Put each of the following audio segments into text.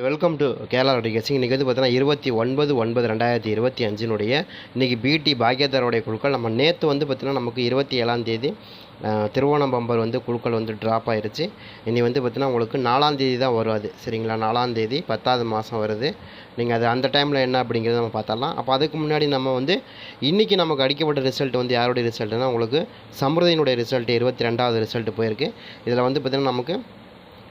Welcome to Kerala guessing இன்றைக்கி வந்து பார்த்தீங்கன்னா இருபத்தி ஒன்பது ஒன்பது ரெண்டாயிரத்தி இருபத்தி அஞ்சினுடைய இன்றைக்கி பிடி பாக்யதாரோடைய குழுக்கள். நம்ம நேற்று வந்து பார்த்திங்கன்னா நமக்கு இருபத்தி ஏழாம் தேதி பம்பர் வந்து குழுக்கள் வந்து ட்ராப் ஆயிருச்சு. இனி வந்து பார்த்திங்கன்னா உங்களுக்கு நாலாம் தேதி தான் வரும் அது. சரிங்களா? நாலாம் தேதி பத்தாவது மாதம் வருது. நீங்கள் அது அந்த டைமில் என்ன அப்படிங்கிறத நம்ம பார்த்தரலாம் அப்போ அதுக்கு முன்னாடி நம்ம வந்து இன்றைக்கி நமக்கு அடிக்கப்பட்ட ரிசல்ட் வந்து யாருடைய ரிசல்ட்னா உங்களுக்கு சம்பிரதையினுடைய ரிசல்ட் இருபத்தி ரெண்டாவது ரிசல்ட் போயிருக்கு. இதில் வந்து பார்த்திங்கன்னா நமக்கு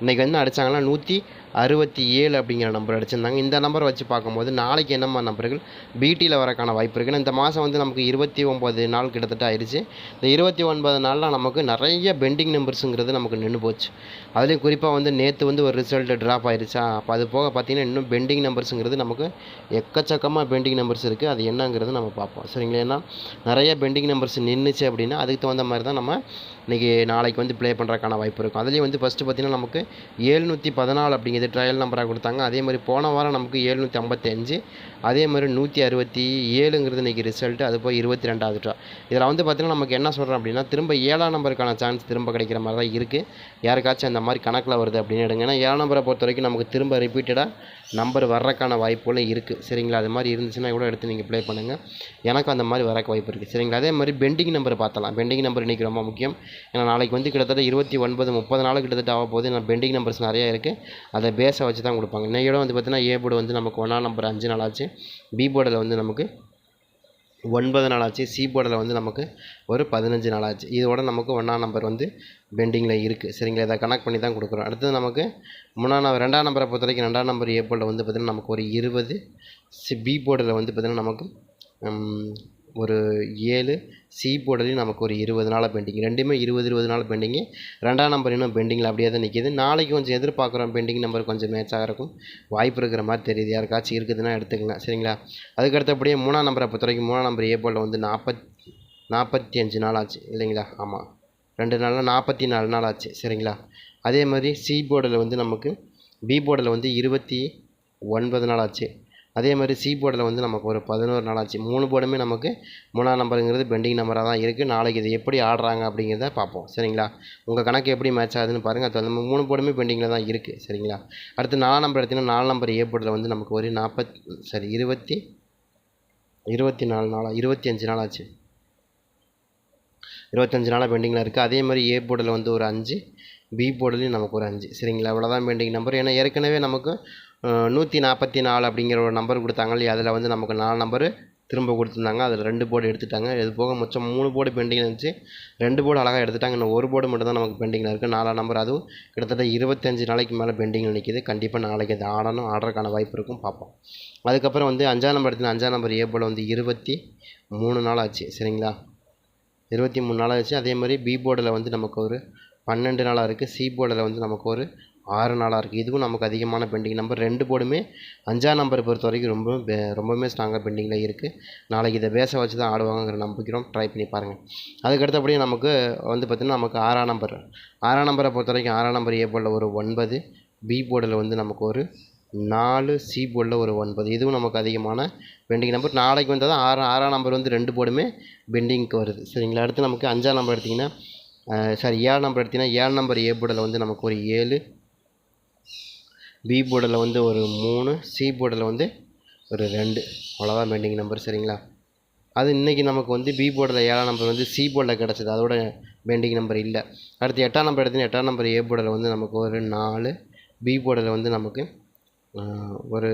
இன்றைக்கி வந்து அடித்தாங்கன்னா நூற்றி அறுபத்தி ஏழு அப்படிங்கிற நம்பர் அடிச்சிருந்தாங்க. இந்த நம்பர் வச்சு பார்க்கும்போது நாளைக்கு என்னம்மா நம்பர்கள்? பிடியில் வரக்கான வாய்ப்பு இருக்குது இந்த மாதம் வந்து நமக்கு இருபத்தி ஒம்பது நாள் கிட்டத்தட்ட ஆயிடுச்சு. இந்த இருபத்தி ஒன்பது நாளில் நமக்கு நிறைய பெண்டிங் நம்பர்ஸுங்கிறது நமக்கு நின்று போச்சு. அதுலேயும் குறிப்பாக வந்து நேற்று வந்து ஒரு ரிசல்ட் ட்ராப் ஆயிடுச்சா அப்போ அது போக பார்த்தீங்கன்னா இன்னும் பெண்டிங் நம்பர்ஸுங்கிறது நமக்கு எக்கச்சக்கமாக பெண்டிங் நம்பர்ஸ் இருக்குது அது என்னங்கிறது நம்ம பார்ப்போம். சரிங்களா? ஏன்னா நிறைய பெண்டிங் நம்பர்ஸ் நின்றுச்சு அப்படின்னா அதுக்கு தகுந்த மாதிரி தான் நம்ம இன்றைக்கி நாளைக்கு வந்து ப்ளே பண்ணுறதுக்கான வாய்ப்பு இருக்கும். அதுலேயும் வந்து ஃபஸ்ட்டு பார்த்தீங்கன்னா நமக்கு ஏழ்நூற்றி பதினாலு அப்படிங்கிறது இது ட்ரையல் நம்பராக கொடுத்தாங்க. அதே மாதிரி போன வாரம் நமக்கு ஏழ்நூற்றி ஐம்பத்தஞ்சு அதே மாதிரி நூற்றி அறுபத்தி ஏழுங்கிறது இன்றைக்கி ரிசல்ட்டு அது போய் இருபத்தி ரெண்டாவது ட்ரா இதில் வந்து பார்த்திங்கன்னா நமக்கு என்ன சொல்கிறோம் அப்படின்னா திரும்ப ஏழாம் நம்பருக்கான சான்ஸ் திரும்ப கிடைக்கிற மாதிரி தான் இருக்குது யாருக்காச்சும் அந்த மாதிரி கணக்கில் வருது அப்படின்னு எடுங்க. ஏன்னா ஏழாம் நம்பரை பொறுத்த வரைக்கும் நமக்கு திரும்ப ரிப்பீட்டடாக நம்பர் வர்றதுக்கான வாய்ப்புகளும் இருக்குது சரிங்களா? அது மாதிரி இருந்துச்சுன்னா கூட எடுத்து நீங்கள் ப்ளே பண்ணுங்கள் எனக்கும் அந்த மாதிரி வரக்கு வாய்ப்பு இருக்குது சரிங்களா? அதே மாதிரி பெண்டிங் நம்பர் பார்த்தலாம் பெண்டிங் நம்பர் இன்றைக்கி ரொம்ப முக்கியம். ஏன்னா நாளைக்கு வந்து கிட்டத்தட்ட இருபத்தி ஒன்பது முப்பது நாள் கிட்டத்தட்ட ஆக போது நான் பெண்டிங் நம்பர்ஸ் நிறையா இருக்குது அதை பேஸை வச்சு தான் கொடுப்பாங்க. இன்னையோட வந்து பார்த்தீங்கன்னா ஏ போர்டு வந்து நமக்கு ஒன்றாம் நம்பர் அஞ்சு நாள் ஆச்சு. பி போர்டில் வந்து நமக்கு ஒன்பது நாள் ஆச்சு சி போர்டில் வந்து நமக்கு ஒரு பதினஞ்சு நாள் ஆச்சு இதோட நமக்கு ஒன்றாம் நம்பர் வந்து பெண்டிங்கில் இருக்குது சரிங்களா? இதை கனெக்ட் பண்ணி தான் கொடுக்குறோம். அடுத்தது நமக்கு மூணாம் நம்பர் ரெண்டாம் நம்பரை பொறுத்த வரைக்கும் ரெண்டாம் நம்பர் ஏ போர்டில் வந்து பார்த்திங்கன்னா நமக்கு ஒரு இருபது. சி பி போர்டில் வந்து பார்த்திங்கன்னா நமக்கு ஒரு ஏழு சி போர்டுலையும் நமக்கு ஒரு இருபது நாள் பெண்டிங் ரெண்டுமே இருபது இருபது நாள் பெண்டிங்கு ரெண்டாம் நம்பர் இன்னும் பெண்டிங்கில் அப்படியே தான் நிற்கிது நாளைக்கு கொஞ்சம் எதிர்பார்க்குறோம் பெண்டிங் நம்பர் கொஞ்சம் மேட்ச் ஆகிறக்கும் வாய்ப்பு இருக்கிற மாதிரி தெரியுது. யாருக்காச்சும் இருக்குதுன்னா எடுத்துக்கலாம் சரிங்களா? அதுக்கு அடுத்தபடியே மூணாம் நம்பரை பொறுத்த வரைக்கும் மூணாம் நம்பர் ஏ போர்டில் வந்து நாற்பத் நாற்பத்தி அஞ்சு நாள் ஆச்சு. இல்லைங்களா? ஆமாம் ரெண்டு நாளில் நாற்பத்தி நாலு நாள் ஆச்சு. சரிங்களா? அதே மாதிரி சி போர்டில் வந்து நமக்கு பி போர்டில் வந்து இருபத்தி ஒன்பது நாள் ஆச்சு. அதே மாதிரி சி போர்டில் வந்து நமக்கு ஒரு பதினோரு நாள் ஆச்சு. மூணு போர்டுமே நமக்கு மூணாம் நம்பருங்கிறது பெண்டிங் நம்பராக தான் இருக்குது நாளைக்கு இது எப்படி ஆடுறாங்க அப்படிங்கிறத பார்ப்போம். சரிங்களா? உங்கள் கணக்கு எப்படி மேட்ச் ஆகுதுன்னு பாருங்கள் அது வந்து மூணு போர்டுமே பெண்டிங்கில் தான் இருக்குது சரிங்களா? அடுத்து நாலாம் நம்பர் எடுத்திங்கன்னா நாலு நம்பர் ஏ போர்டில் வந்து நமக்கு ஒரு நாற்பத் சரி இருபத்தி இருபத்தி நாலு நாளாக இருபத்தி அஞ்சு நாள் ஆச்சு. இருபத்தஞ்சு நாளாக பெண்டிங்கில் இருக்குது அதே மாதிரி ஏ போர்டில் வந்து ஒரு அஞ்சு பி போர்டுலேயும் நமக்கு ஒரு அஞ்சு. சரிங்களா? அவ்வளோதான் பெண்டிங் நம்பர் ஏன்னா ஏற்கனவே நமக்கு நூற்றி நாற்பத்தி நாலு அப்படிங்கிற ஒரு நம்பர் கொடுத்தாங்க இல்லையா? அதில் வந்து நமக்கு நாலு நம்பரு திரும்ப கொடுத்துருந்தாங்க. அதில் ரெண்டு போர்டு எடுத்துட்டாங்க. இது போக மொச்சம் மூணு போர்டு பெண்டிங்கில் இருந்துச்சு. ரெண்டு போர்டு அழகாக எடுத்துட்டாங்க. இன்னும் ஒரு போர்டு மட்டும் தான் நமக்கு பெண்டிங்கில் இருக்குது நாலாம் நம்பர் அதுவும் கிட்டத்தட்ட இருபத்தஞ்சு நாளைக்கு மேலே பெண்டிங்கில் நிற்கிது கண்டிப்பாக நாளைக்கு அது ஆடணும். ஆடுறதுக்கான வாய்ப்பு இருக்கும். பார்ப்போம். அதுக்கப்புறம் வந்து அஞ்சாம் நம்பர் எடுத்து அஞ்சாம் நம்பர் ஏ போர்டு வந்து இருபத்தி மூணு நாள் ஆச்சு. சரிங்களா? இருபத்தி மூணு நாள் ஆச்சு. அதே மாதிரி பி போர்டில் வந்து நமக்கு ஒரு பன்னெண்டு நாளாக இருக்குது சி போர்டில் வந்து நமக்கு ஒரு ஆறு நாளாக இருக்குது இதுவும் நமக்கு அதிகமான பெண்டிங் நம்பர் ரெண்டு போர்டுமே அஞ்சாம் நம்பரை பொறுத்த வரைக்கும் ரொம்ப ரொம்பவுமே ஸ்ட்ராங்காக பெண்டிங்கில் இருக்குது நாளைக்கு இதை பேச வச்சு தான் ஆடுவாங்கிற நம்பிக்கிறோம் ட்ரை பண்ணி பாருங்கள் அதுக்கு அடுத்தபடியே நமக்கு வந்து பார்த்திங்கன்னா நமக்கு ஆறாம் நம்பர் ஆறாம் நம்பரை பொறுத்த வரைக்கும் ஆறாம் நம்பர் ஏ போர்டில் ஒரு ஒன்பது பி போர்டில் வந்து நமக்கு ஒரு நாலு சி போர்டில் ஒரு ஒன்பது. இதுவும் நமக்கு அதிகமான பெண்டிங் நம்பர் நாளைக்கு வந்தால் தான் ஆறாம் ஆறாம் நம்பர் வந்து ரெண்டு போர்டுமே பெண்டிங்க்கு வருது. சரிங்களா? அடுத்து நமக்கு அஞ்சாம் நம்பர் எடுத்திங்கன்னா சாரி ஏழு நம்பர் எடுத்திங்கன்னா ஏழு நம்பர் ஏ போர்டில் வந்து நமக்கு ஒரு ஏழு பி போர்டில் வந்து ஒரு மூணு சி போர்டில் வந்து ஒரு ரெண்டு. அவ்வளோதான் பெண்டிங் நம்பர் சரிங்களா? அது இன்றைக்கி நமக்கு வந்து பி போர்டில் ஏழாம் நம்பர் வந்து சி போர்டில் கிடச்சிது. அதோட பெண்டிங் நம்பர் இல்லை. அடுத்து எட்டாம் நம்பர் எடுத்தீங்கன்னா எட்டாம் நம்பர் ஏ போர்டில் வந்து நமக்கு ஒரு நாலு பி போர்டில் வந்து நமக்கு ஒரு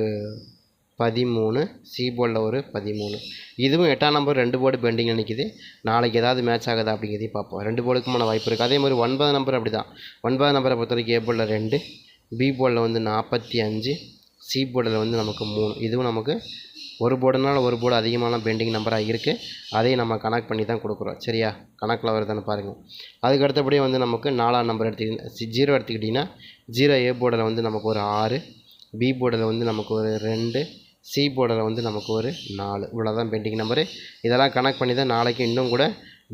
பதிமூணு சி போர்டில் ஒரு பதிமூணு. இதுவும் எட்டாம் நம்பர் ரெண்டு போர்டு பெண்டிங்கில் நிற்கிது நாளைக்கு ஏதாவது மேட்ச் ஆகுதா அப்படிங்கிறதையும் பார்ப்போம். ரெண்டு போர்டுக்குமான வாய்ப்பு இருக்குது அதே மாதிரி ஒன்பது நம்பர் அப்படி தான் ஒன்பது நம்பரை பொறுத்த வரைக்கும் ஏ போர்டில் ரெண்டு பி போர்டில் வந்து நாற்பத்தி அஞ்சு சி போர்டில் வந்து நமக்கு மூணு. இதுவும் நமக்கு ஒரு போர்டுனால ஒரு போர்டு அதிகமான பெண்டிங் நம்பராக இருக்குது அதையும் நம்ம கனெக்ட் பண்ணி தான் கொடுக்குறோம். சரியா? கணக்கில் வருதான்னு பாருங்கள் அதுக்கு அடுத்தபடியே வந்து நமக்கு நாலாம் நம்பர் எடுத்துக்கிட்டிங்கன்னா ஜீரோ எடுத்துக்கிட்டிங்கன்னா ஜீரோ ஏ போர்டில் வந்து நமக்கு ஒரு ஆறு பி போர்டில் வந்து நமக்கு ஒரு ரெண்டு சி போர்டில் வந்து நமக்கு ஒரு நாலு. இவ்வளோதான் பெண்டிங் நம்பரு இதெல்லாம் கனெக்ட் பண்ணி தான் நாளைக்கு இன்னும் கூட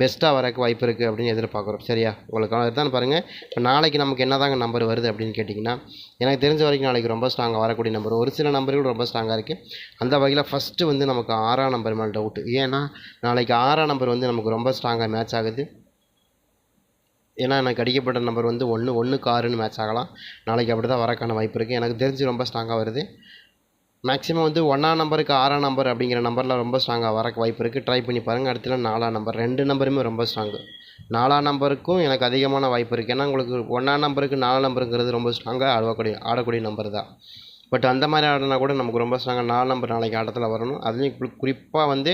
பெஸ்ட்டாக வரக்கு வாய்ப்பு இருக்குது அப்படின்னு எதிர்பார்க்குறோம். சரியா? உங்களுக்கு அதுதான் பாருங்கள் இப்போ நாளைக்கு நமக்கு என்ன தாங்க நம்பர் வருது அப்படின்னு கேட்டிங்கன்னா எனக்கு தெரிஞ்ச வரைக்கும் நாளைக்கு ரொம்ப ஸ்ட்ராங்காக வரக்கூடிய நம்பர் ஒரு சில நம்பர்கள் ரொம்ப ஸ்ட்ராங்காக இருக்குது அந்த வகையில் ஃபஸ்ட்டு வந்து நமக்கு ஆறாம் நம்பர் மேலே டவுட்டு ஏன்னா நாளைக்கு ஆறாம் நம்பர் வந்து நமக்கு ரொம்ப ஸ்ட்ராங்காக மேட்ச் ஆகுது. ஏன்னா எனக்கு அடிக்கப்பட்ட நம்பர் வந்து ஒன்று ஒன்றுக்கு ஆறுன்னு மேட்ச் ஆகலாம். நாளைக்கு அப்படி தான் வரக்கான வாய்ப்பு இருக்குது எனக்கு தெரிஞ்சு ரொம்ப ஸ்ட்ராங்காக வருது. மேக்ஸிமம் வந்து ஒன்றாம் நம்பருக்கு ஆறாம் நம்பர் அப்படிங்கிற நம்பரில் ரொம்ப ஸ்ட்ராங்காக வரக்கு வாய்ப்பு இருக்குது ட்ரை பண்ணி பாருங்கள் அடுத்துல நாலாம் நம்பர் ரெண்டு நம்பருமே ரொம்ப ஸ்ட்ராங்கு நாலாம் நம்பருக்கும் எனக்கு அதிகமான வாய்ப்பு இருக்குது ஏன்னா உங்களுக்கு ஒன்றாம் நம்பருக்கு நாலாம் நம்பருங்கிறது ரொம்ப ஸ்ட்ராங்காக ஆடக்கூடிய ஆடக்கூடிய நம்பர் தான். பட் அந்த மாதிரி ஆடினா கூட நமக்கு ரொம்ப ஸ்ட்ராங்காக நாலு நம்பர் நாளைக்கு ஆட்டத்தில் வரணும். அதுலேயும் குறிப்பாக வந்து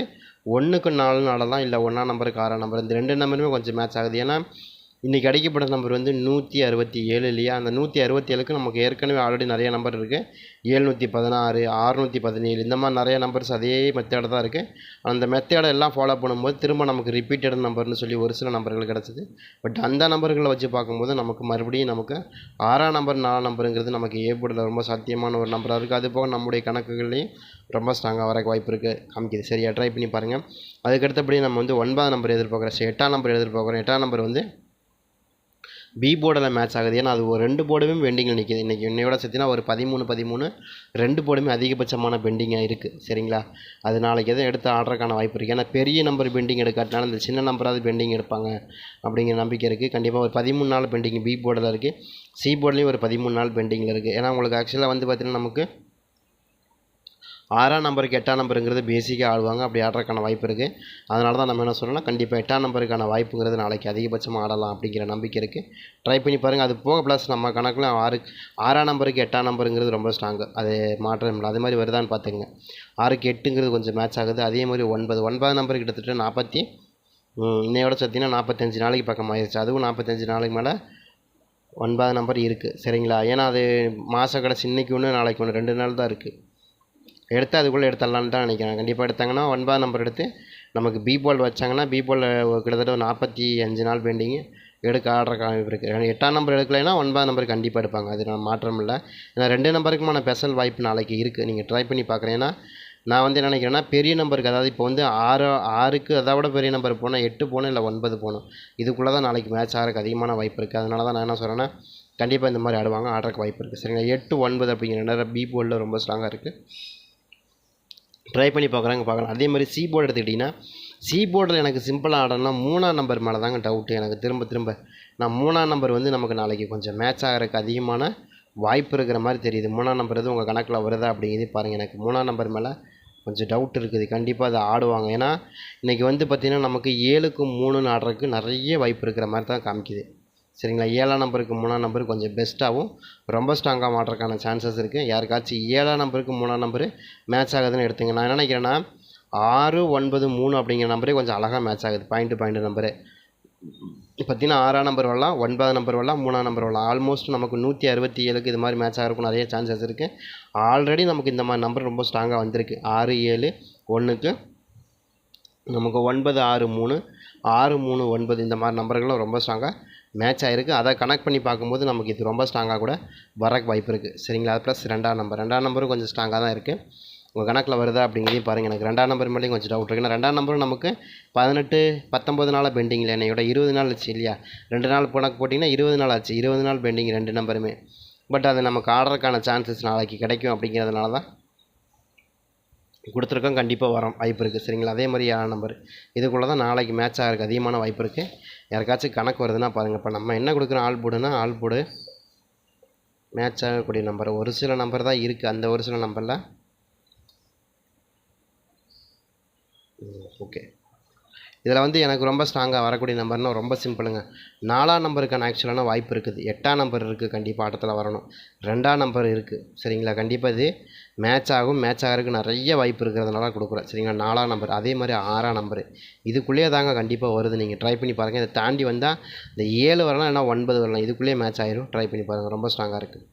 ஒன்றுக்கு நாலு ஆடலாம் இல்லை ஒன்றாம் நம்பருக்கு ஆறாம் நம்பர் இந்த ரெண்டு நம்பருமே கொஞ்சம் மேட்ச் ஆகுது. ஏன்னா இன்றைக்கி அடிக்கப்பட்ட நம்பர் வந்து நூற்றி அறுபத்தி ஏழு இல்லையா? அந்த நூற்றி அறுபத்தி ஏழுக்கு நமக்கு ஏற்கனவே ஆல்ரெடி நிறைய நம்பர் இருக்குது ஏழ்நூற்றி பதினாறு ஆறுநூற்றி பதினேழு இந்த மாதிரி நிறைய நம்பர்ஸ் அதே மெத்தேடு தான் இருக்குது அந்த மெத்தேடை எல்லாம் ஃபாலோ பண்ணும்போது திரும்ப நமக்கு ரிப்பீட்டட் நம்பர்னு சொல்லி ஒரு சில நம்பர்கள் கிடச்சிது. பட் அந்த நம்பர்களை வச்சு பார்க்கும்போது நமக்கு மறுபடியும் நமக்கு ஆறாம் நம்பர் நாலாம் நம்பருங்கிறது நமக்கு ஏ ரொம்ப சாத்தியமான ஒரு நம்பராக இருக்குது அது போக நம்முடைய கணக்குகள்லேயும் ரொம்ப ஸ்ட்ராங்காக வரக்கு வாய்ப்பு இருக்குது காமிக்குது. சரியா ட்ரை பண்ணி பாருங்கள் அதுக்கடுத்தபடி நம்ம வந்து ஒன்பதாம் நம்பர் எதிர்பார்க்குறோம். சரி எட்டாம் நம்பர் எதிர்பார்க்குறோம். எட்டாம் நம்பர் வந்து பி போர்டில் மேட்ச் ஆகுது. ஏன்னா அது ஒரு ரெண்டு போர்டுமே பெண்டிங்கில் நிற்கிது இன்றைக்கி இன்னையோட சேர்த்தினா ஒரு பதிமூணு பதிமூணு ரெண்டு போர்டுமே அதிகபட்சமான பெண்டிங்காக இருக்குது சரிங்களா? அது நாளைக்கு எதுவும் எடுத்து ஆடுறதுக்கான வாய்ப்பு இருக்குது ஏன்னா பெரிய நம்பர் பெண்டிங் எடுக்காட்டினால இந்த சின்ன நம்பராவது பெண்டிங் எடுப்பாங்க அப்படிங்கிற நம்பிக்கை இருக்குது கண்டிப்பாக ஒரு பதிமூணு நாள் பெண்டிங் பி போர்டில் இருக்குது சி போர்ட்லேயும் ஒரு பதிமூணு நாள் பெண்டிங்கில் இருக்குது ஏன்னா உங்களுக்கு ஆக்சுவலாக வந்து பார்த்திங்கன்னா நமக்கு ஆறாம் நம்பருக்கு எட்டாம் நம்பருங்கிறது பேசிக்காக ஆடுவாங்க. அப்படி ஆடுறதுக்கான வாய்ப்பு இருக்குது அதனால தான் நம்ம என்ன சொல்கிறோம்னா கண்டிப்பாக எட்டாம் நம்பருக்கான வாய்ப்புங்கிறது நாளைக்கு அதிகபட்சமாக ஆடலாம் அப்படிங்கிற நம்பிக்கை இருக்குது ட்ரை பண்ணி பாருங்கள் அது போக ப்ளஸ் நம்ம கணக்கில் ஆறு ஆறாம் நம்பருக்கு எட்டாம் நம்பருங்கிறது ரொம்ப ஸ்ட்ராங்கு அது மாற்றம் இல்லை. அது மாதிரி வருதான்னு பார்த்துங்க ஆறுக்கு எட்டுங்கிறது கொஞ்சம் மேட்ச் ஆகுது. அதே மாதிரி ஒன்பது ஒன்பது நம்பர் கிட்டத்தட்ட நாற்பத்தி இன்னையோட பார்த்தீங்கன்னா நாற்பத்தஞ்சு நாளைக்கு பக்கம் ஆயிடுச்சு அதுவும் நாற்பத்தஞ்சு நாளைக்கு மேலே ஒன்பது நம்பர் இருக்குது சரிங்களா? ஏன்னா அது மாத கடைசி இன்றைக்கி ஒன்று நாளைக்கு ஒன்று ரெண்டு நாள் தான் இருக்குது எடுத்து அதுக்குள்ளே எடுத்துடலான்னு தான் நினைக்கிறேன். கண்டிப்பாக எடுத்தாங்கன்னா ஒன்பதாம் நம்பர் எடுத்து நமக்கு பி போல் வச்சாங்கன்னா பி போல் கிட்டத்தட்ட ஒரு நாற்பத்தி அஞ்சு நாள் பெண்டிங்கு எடுக்க ஆடுற வாய்ப்பு இருக்குது எட்டாம் நம்பர் எடுக்கலைன்னா ஒன்பதாம் நம்பர் கண்டிப்பாக எடுப்பாங்க. அது நான் மாற்றம் இல்லை ஏன்னா ரெண்டு நம்பருக்குமான ஸ்பெஷல் வாய்ப்பு நாளைக்கு இருக்குது நீங்கள் ட்ரை பண்ணி பார்க்குறீங்கன்னா நான் வந்து என்ன நினைக்கிறேன்னா பெரிய நம்பருக்கு அதாவது இப்போ வந்து ஆறு ஆறுக்கு அதை விட பெரிய நம்பர் போனால் எட்டு போகணும் இல்லை ஒன்பது போகணும் இதுக்குள்ளே தான் நாளைக்கு மேட்ச் ஆகிறதுக்கு அதிகமான வாய்ப்பு இருக்குது அதனால தான் நான் என்ன சொல்கிறேன்னா கண்டிப்பாக இந்த மாதிரி ஆடுவாங்க ஆடுறதுக்கு வாய்ப்பு இருக்குது சரிங்களா? எட்டு ஒன்பது அப்படிங்கிற நேரம் பி போலில் ரொம்ப ஸ்ட்ராங்காக இருக்குது ட்ரை பண்ணி பார்க்குறாங்க பார்க்கலாம். அதே மாதிரி சி போர்டு எடுத்துக்கிட்டிங்கன்னா சி போர்டில் எனக்கு சிம்பிளாக ஆடணும்னா மூணாம் நம்பர் மேலே தாங்க டவுட்டு எனக்கு திரும்ப திரும்ப நான் மூணாம் நம்பர் வந்து நமக்கு நாளைக்கு கொஞ்சம் மேட்ச் ஆகிறதுக்கு அதிகமான வாய்ப்பு இருக்கிற மாதிரி தெரியுது. மூணாம் நம்பர் எதுவும் உங்கள் கணக்கில் வருதா அப்படிங்கிறது பாருங்கள் எனக்கு மூணாம் நம்பர் மேலே கொஞ்சம் டவுட் இருக்குது. கண்டிப்பாக அதை ஆடுவாங்க. ஏன்னா இன்றைக்கி வந்து பார்த்திங்கன்னா நமக்கு ஏழுக்கும் மூணுன்னு ஆடுறதுக்கு நிறைய வாய்ப்பு இருக்கிற மாதிரி தான் காமிக்குது. சரிங்களா? ஏழாம் நம்பருக்கு மூணாம் நம்பர் கொஞ்சம் பெஸ்ட்டாகவும் ரொம்ப ஸ்ட்ராங்காக மாட்டுறதுக்கான சான்சஸ் இருக்குது யாருக்காச்சும் ஏழாம் நம்பருக்கு மூணாம் நம்பரு மேட்ச் ஆகுதுன்னு எடுத்துங்க. நான் என்ன நினைக்கிறேன்னா ஆறு ஒன்பது மூணு அப்படிங்கிற நம்பரே கொஞ்சம் அழகாக மேட்ச் ஆகுது. Point point number. பார்த்தீங்கன்னா ஆறாம் நம்பர் வரலாம் ஒன்பதாம் நம்பர் வரலாம் மூணாம் நம்பர் வரலாம். ஆல்மோஸ்ட் நமக்கு நூற்றி அறுபத்தி ஏழுக்கு இது மாதிரி மேட்ச் ஆகிறதுக்கு நிறைய சான்சஸ் இருக்குது ஆல்ரெடி நமக்கு இந்த மாதிரி நம்பர் ரொம்ப ஸ்ட்ராங்காக வந்திருக்கு. ஆறு ஏழு ஒன்றுக்கு நமக்கு ஒன்பது ஆறு மூணு ஆறு மூணு ஒன்பது இந்த மாதிரி நம்பர்களும் ரொம்ப ஸ்ட்ராங்காக மேட்ச் ஆகிருக்கு அதை கனெக்ட் பண்ணி பார்க்கும்போது நமக்கு இது ரொம்ப ஸ்ட்ராங்காக கூட வரக்கு வாய்ப்பு இருக்குது சரிங்களா? அது ப்ளஸ் ரெண்டாம் நம்பர் ரெண்டாம் நம்பரும் கொஞ்சம் ஸ்ட்ராங்காக தான் இருக்குது உங்கள் கணக்கில் வருதா அப்படிங்கிறதையும் பாருங்கள் எனக்கு ரெண்டாம் நம்பர் மேலேயும் கொஞ்சம் டவுட் இருக்குது ஏன்னா ரெண்டாம் நம்பரும் நமக்கு பதினெட்டு பத்தொம்பது நாளாக பெண்டிங்கில் என்னையோட இருபது நாள் ஆச்சு இல்லையா? ரெண்டு நாள் கணக்கு போட்டிங்கன்னா இருபது நாள் ஆச்சு. இருபது நாள் பெண்டிங் ரெண்டு நம்பருமே பட் அது நமக்கு ஆர்டருக்கான சான்சஸ் நாளைக்கு கிடைக்கும் அப்படிங்கிறதுனால தான் கொடுத்துருக்கோம் கண்டிப்பாக வரோம். வாய்ப்பு இருக்குது சரிங்களா? அதே மாதிரி ஏழாம் நம்பர் இதுக்குள்ளே தான் நாளைக்கு மேட்ச் ஆகிறதுக்கு அதிகமான வாய்ப்பு இருக்குது யாருக்காச்சும் கணக்கு வருதுன்னா பாருங்கள் இப்போ நம்ம என்ன கொடுக்குறோம்? ஆள் போடுனா ஆள் போடு. மேட்ச் ஆகக்கூடிய நம்பர் ஒரு சில நம்பர் தான் இருக்குது அந்த ஒரு சில நம்பரில் ஓகே இதில் வந்து எனக்கு ரொம்ப ஸ்ட்ராங்காக வரக்கூடிய நம்பர்னால் ரொம்ப சிம்பிளுங்க நாலாம் நம்பருக்கான ஆக்சுவலான வாய்ப்பு இருக்குது. எட்டாம் நம்பர் இருக்குது கண்டிப்பாக ஆட்டத்தில் வரணும். ரெண்டாம் நம்பர் இருக்குது சரிங்களா? கண்டிப்பாக இது மேட்ச் ஆகும். மேட்ச் ஆகிறதுக்கு நிறைய வாய்ப்பு இருக்கிறதுனால கொடுக்குறேன். சரிங்களா? நாலாம் நம்பர் அதே மாதிரி ஆறாம் நம்பர் இதுக்குள்ளேயே தாங்க கண்டிப்பாக வருது. நீங்கள் ட்ரை பண்ணி பாருங்கள் இதை தாண்டி வந்தால் இந்த ஏழு வரலாம் இல்லைனா ஒன்பது வரலாம். இதுக்குள்ளேயே மேட்ச் ஆயிரும். ட்ரை பண்ணி பாருங்கள் ரொம்ப ஸ்ட்ராங்காக இருக்குது